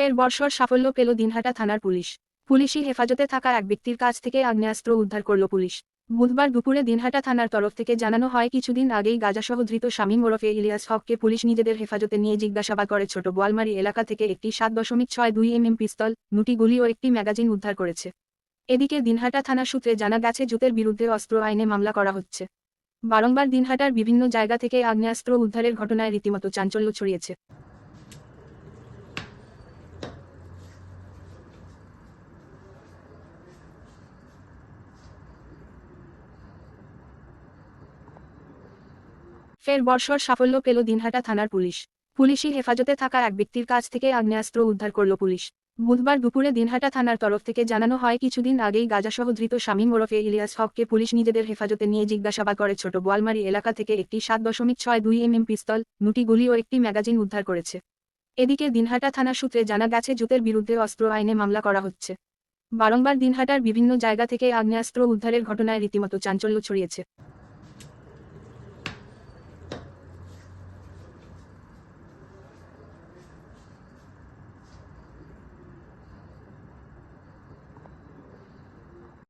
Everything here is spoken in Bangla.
ফের বর্ষর সাফল্য পেল দিনহাটা থানার পুলিশ। পুলিশি হেফাজতে থাকা এক ব্যক্তির কাছ থেকে আগ্নেয়াস্ত্র উদ্ধার করল পুলিশ। বুধবার দুপুরে দিনহাটা থানার তরফ থেকে জানানো হয়, কিছুদিন আগেই গাজাসহ ধৃত শামীম ওরফে ইলিয়াস হককে পুলিশ নিজেদের হেফাজতে নিয়ে জিজ্ঞাসাবাদ করে ছোট বোয়ালমারি এলাকা থেকে একটি সাত দশমিক ছয় দুই এমএম পিস্তল নুটি গুলি ও একটি ম্যাগাজিন উদ্ধার করেছে। এদিকে দিনহাটা থানা সূত্রে জানা গেছে, জুতের বিরুদ্ধে অস্ত্র আইনে মামলা করা হচ্ছে। বারংবার দিনহাটার বিভিন্ন জায়গা থেকে আগ্নেয়াস্ত্র উদ্ধারের ঘটনায় রীতিমতো চাঞ্চল্য ছড়িয়েছে। ফের বর্ষর সাফল্য পেল দিনহাটা থানার পুলিশ। পুলিশি হেফাজতে থাকা এক ব্যক্তির কাছ থেকে আগ্নেয়াস্ত্র উদ্ধার করল পুলিশ। বুধবার দুপুরে দিনহাটা থানার তরফ থেকে জানানো হয়, কিছুদিন আগেই গাজাসহ ধৃত শামীম ওরফে ইলিয়াস হককে পুলিশ নিজেদের হেফাজতে নিয়ে জিজ্ঞাসাবাদ করে ছোট বোয়ালমারি এলাকা থেকে একটি সাত দশমিক ছয় দুই এমএম পিস্তল নুটি গুলি ও একটি ম্যাগাজিন উদ্ধার করেছে। এদিকে দিনহাটা থানা সূত্রে জানা গেছে, জুতের বিরুদ্ধে অস্ত্র আইনে মামলা করা হচ্ছে। বারংবার দিনহাটার বিভিন্ন জায়গা থেকে আগ্নেয়াস্ত্র উদ্ধারের ঘটনায় রীতিমতো চাঞ্চল্য ছড়িয়েছে।